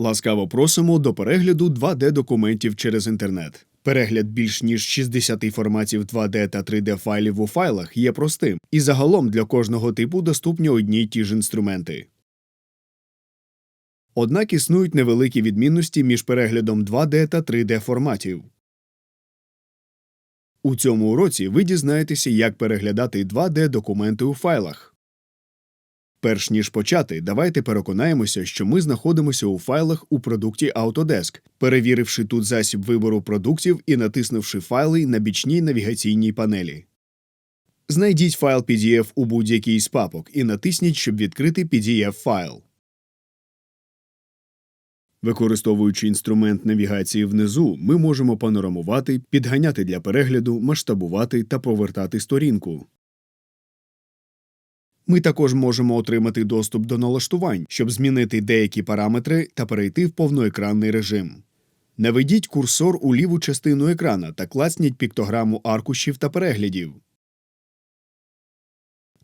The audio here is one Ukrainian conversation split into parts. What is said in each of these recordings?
Ласкаво просимо до перегляду 2D документів через інтернет. Перегляд більш ніж 60 форматів 2D та 3D файлів у файлах є простим, і загалом для кожного типу доступні одні й ті ж інструменти. Однак існують невеликі відмінності між переглядом 2D та 3D форматів. У цьому уроці ви дізнаєтеся, як переглядати 2D документи у файлах. Перш ніж почати, давайте переконаємося, що ми знаходимося у файлах у продукті Autodesk, перевіривши тут засіб вибору продуктів і натиснувши файли на бічній навігаційній панелі. Знайдіть файл PDF у будь-якій з папок і натисніть, щоб відкрити PDF-файл. Використовуючи інструмент навігації внизу, ми можемо панорамувати, підганяти для перегляду, масштабувати та повертати сторінку. Ми також можемо отримати доступ до налаштувань, щоб змінити деякі параметри та перейти в повноекранний режим. Наведіть курсор у ліву частину екрана та клацніть піктограму аркушів та переглядів.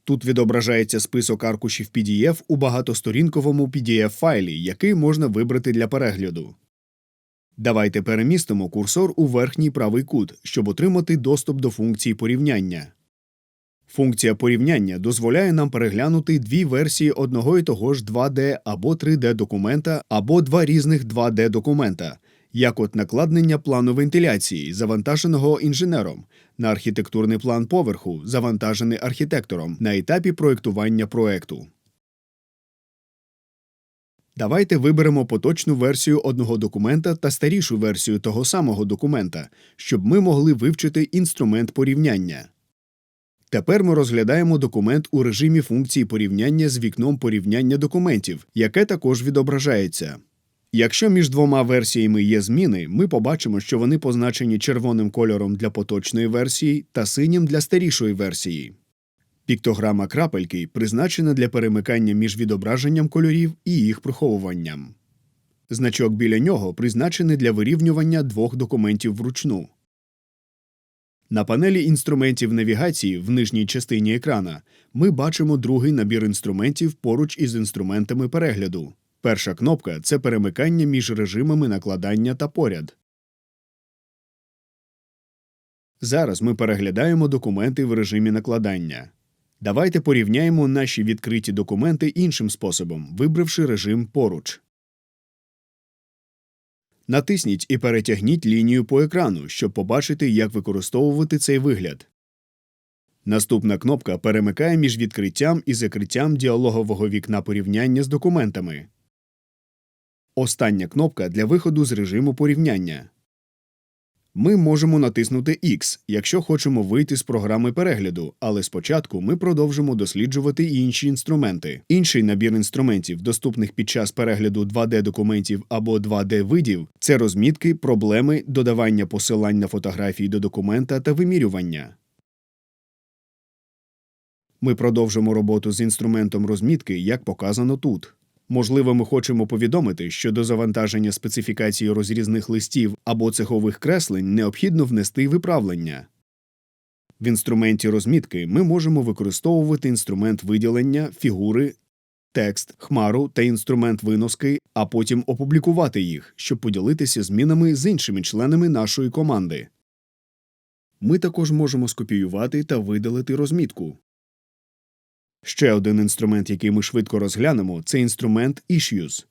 Тут відображається список аркушів PDF у багатосторінковому PDF-файлі, який можна вибрати для перегляду. Давайте перемістимо курсор у верхній правий кут, щоб отримати доступ до функції порівняння. Функція порівняння дозволяє нам переглянути дві версії одного і того ж 2D або 3D документа або два різних 2D документа, як от накладнення плану вентиляції, завантаженого інженером, на архітектурний план поверху, завантажений архітектором на етапі проєктування проекту. Давайте виберемо поточну версію одного документа та старішу версію того самого документа, щоб ми могли вивчити інструмент порівняння. Тепер ми розглядаємо документ у режимі функції порівняння з вікном порівняння документів, яке також відображається. Якщо між двома версіями є зміни, ми побачимо, що вони позначені червоним кольором для поточної версії та синім для старішої версії. Піктограма крапельки призначена для перемикання між відображенням кольорів і їх приховуванням. Значок біля нього призначений для вирівнювання двох документів вручну. На панелі інструментів навігації в нижній частині екрана ми бачимо другий набір інструментів поруч із інструментами перегляду. Перша кнопка це перемикання між режимами накладання та поряд. Зараз ми переглядаємо документи в режимі накладання. Давайте порівняємо наші відкриті документи іншим способом, вибравши режим поруч. Натисніть і перетягніть лінію по екрану, щоб побачити, як використовувати цей вигляд. Наступна кнопка перемикає між відкриттям і закриттям діалогового вікна порівняння з документами. Остання кнопка для виходу з режиму порівняння. Ми можемо натиснути X, якщо хочемо вийти з програми перегляду, але спочатку ми продовжимо досліджувати інші інструменти. Інший набір інструментів, доступних під час перегляду 2D документів або 2D видів, це розмітки, проблеми, додавання посилань на фотографії до документа та вимірювання. Ми продовжимо роботу з інструментом розмітки, як показано тут. Можливо, ми хочемо повідомити, що до завантаження специфікації розрізних листів або цехових креслень необхідно внести виправлення. В інструменті розмітки ми можемо використовувати інструмент виділення, фігури, текст, хмару та інструмент виноски, а потім опублікувати їх, щоб поділитися змінами з іншими членами нашої команди. Ми також можемо скопіювати та видалити розмітку. Ще один інструмент, який ми швидко розглянемо, це інструмент Issues.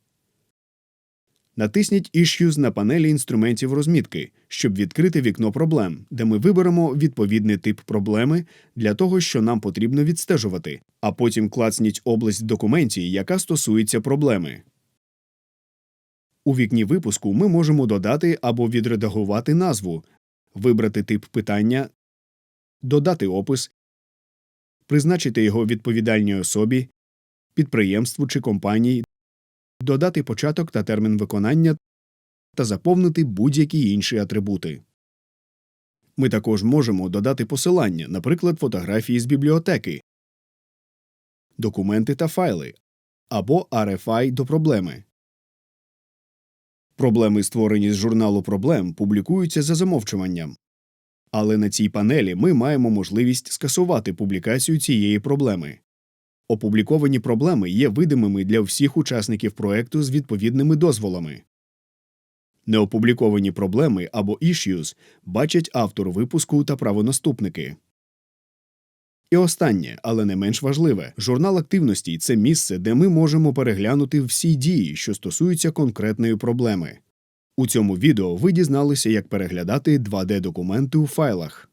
Натисніть Issues на панелі інструментів розмітки, щоб відкрити вікно проблем, де ми виберемо відповідний тип проблеми для того, що нам потрібно відстежувати, а потім клацніть область в документі, яка стосується проблеми. У вікні випуску ми можемо додати або відредагувати назву, вибрати тип питання, додати опис призначити його відповідальній особі, підприємству чи компанії, додати початок та термін виконання та заповнити будь-які інші атрибути. Ми також можемо додати посилання, наприклад, фотографії з бібліотеки, документи та файли або RFI до проблеми. Проблеми, створені з журналу проблем, публікуються за замовчуванням. Але на цій панелі ми маємо можливість скасувати публікацію цієї проблеми. Опубліковані проблеми є видимими для всіх учасників проекту з відповідними дозволами. Неопубліковані проблеми або issues бачать автор випуску та правонаступники. І останнє, але не менш важливе, журнал активностей це місце, де ми можемо переглянути всі дії, що стосуються конкретної проблеми. У цьому відео ви дізналися, як переглядати 2D-документи у файлах.